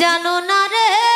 জানো না রে?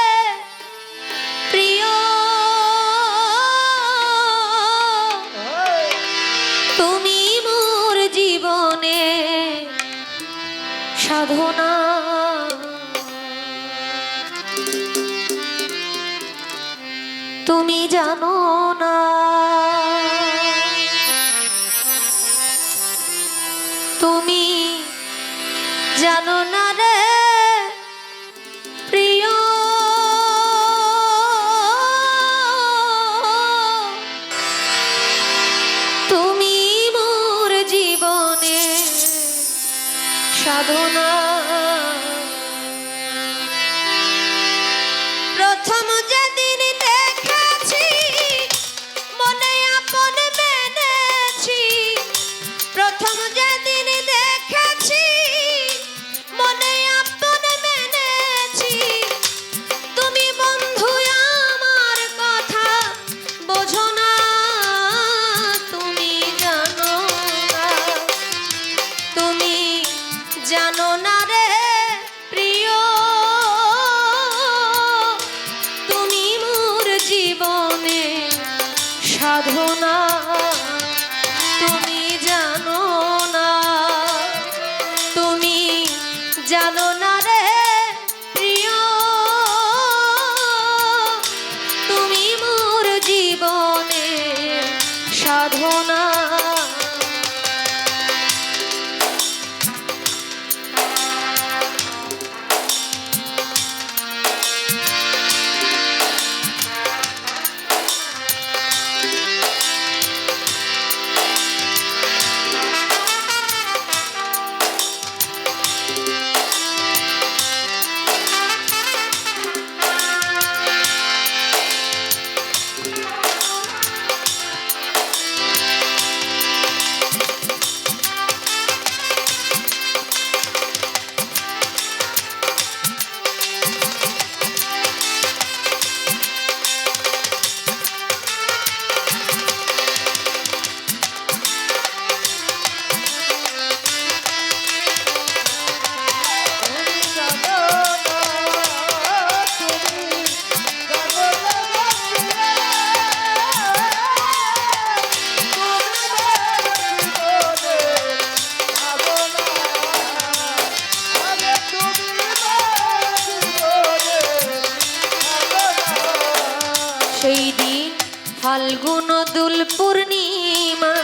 ফাল্গুন দুল পূর্ণিমা,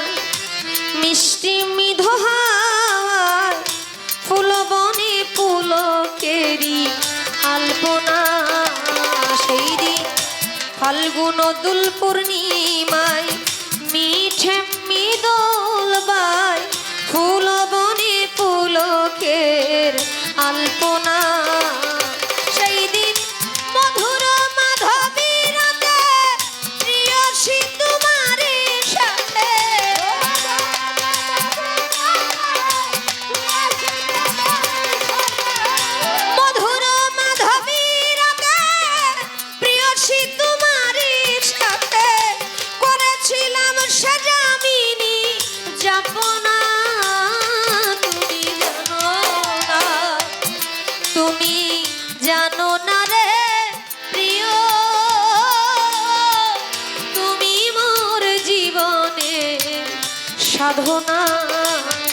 মিষ্টি মিধহার ফুল বনে ফুল কেরি আলপনা, সেই দিন ফাল্গুন দুল পূর্ণিমা সাধনা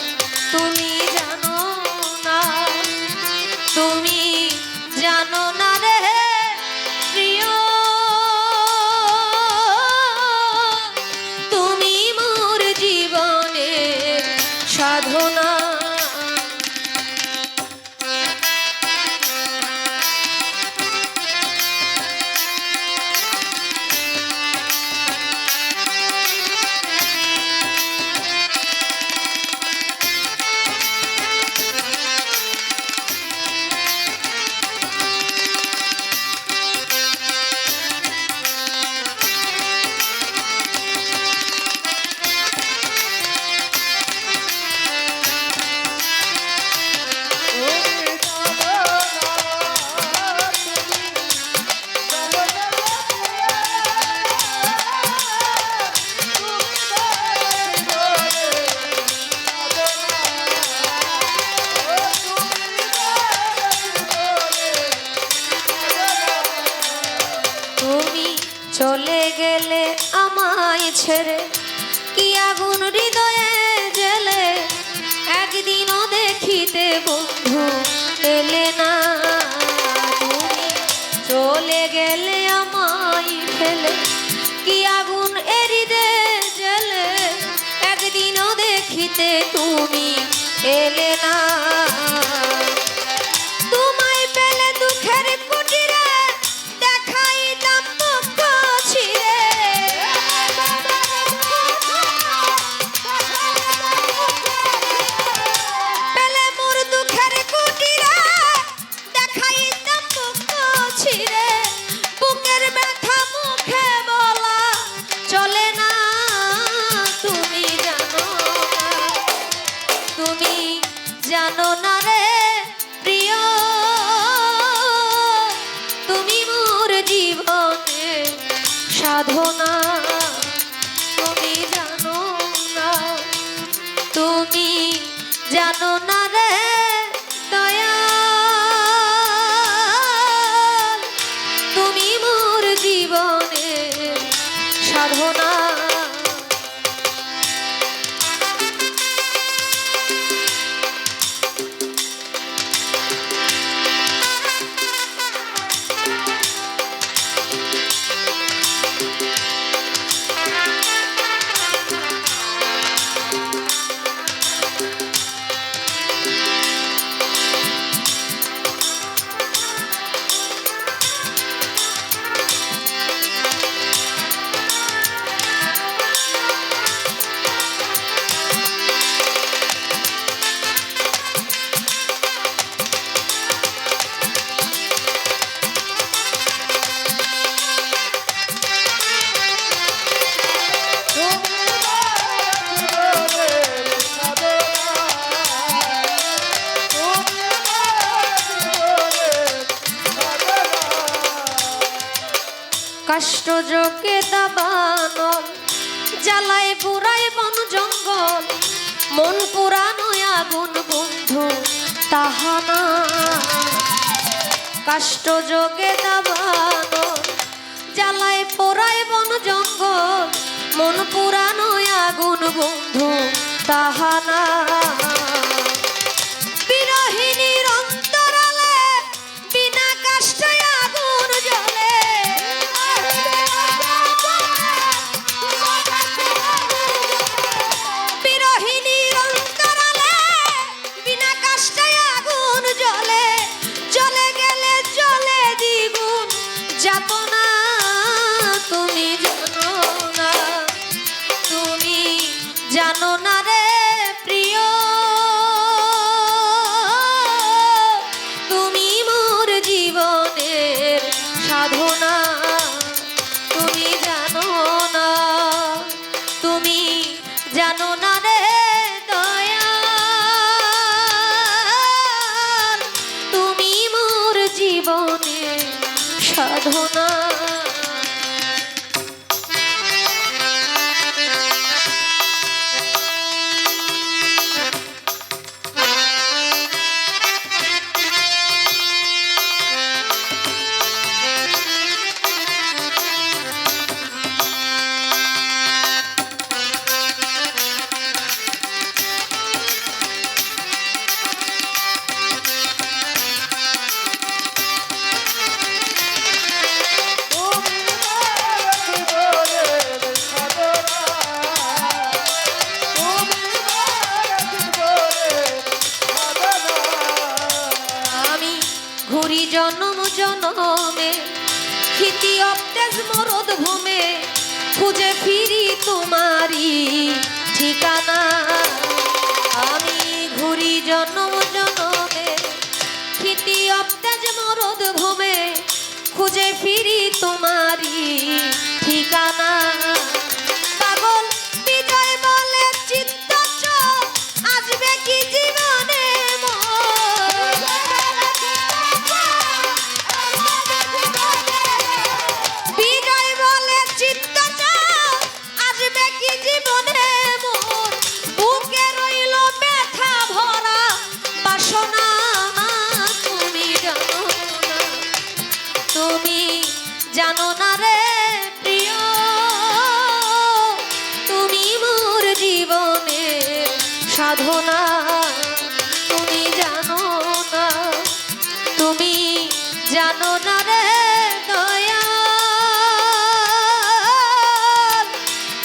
চলে গেলে আমায় ছেড়ে কি আগুন হৃদয়ে জেলে একদিনও দেখিতে বন্ধু এলে না তুমি। চলে গেলে আমায় ফেলে কি আগুন এরিদে জেলে একদিনও দেখিতে তুমি এলে না তুমি জানো না রে কাষ্ট যোগে দাবানো জ্বালায় পুরায় বন জঙ্গল, মন পুরানো আগুন বন্ধু তাহানা কাষ্ট যোগে দাবানো জ্বালায় পোড়ায় বন জঙ্গল, মন পুরানো আগুন বন্ধু তাহানা জানো না রে প্রিয়? তুমি মোর জীবনের সাধনা। তুমি জানো না। তুমি জানো না রে দয়া তুমি মোর জীবনের সাধনা। ঘুরি জনম জনমে। খিতি অবতেজ মরদ ভূমে, খুঁজে ফিরি তোমারি ঠিকানা। আমি ঘুরি জনম জনমে খিতি অবতেজ মরদ ভূমে, খুঁজে ফিরি তোমারি ঠিকানা। তুমি জানো না রে তুমি মোর জীবনে সাধনা, তুমি জানো না। তুমি জানো না রে দয়া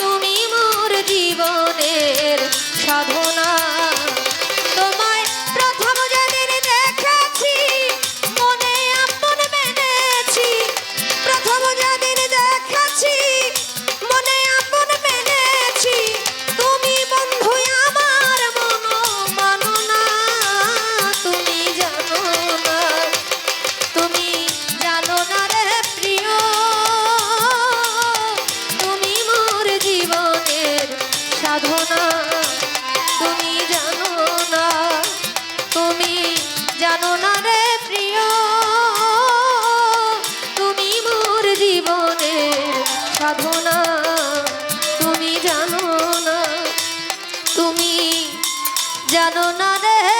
তুমি মোর জীবনের সাধনা। জানো না রে?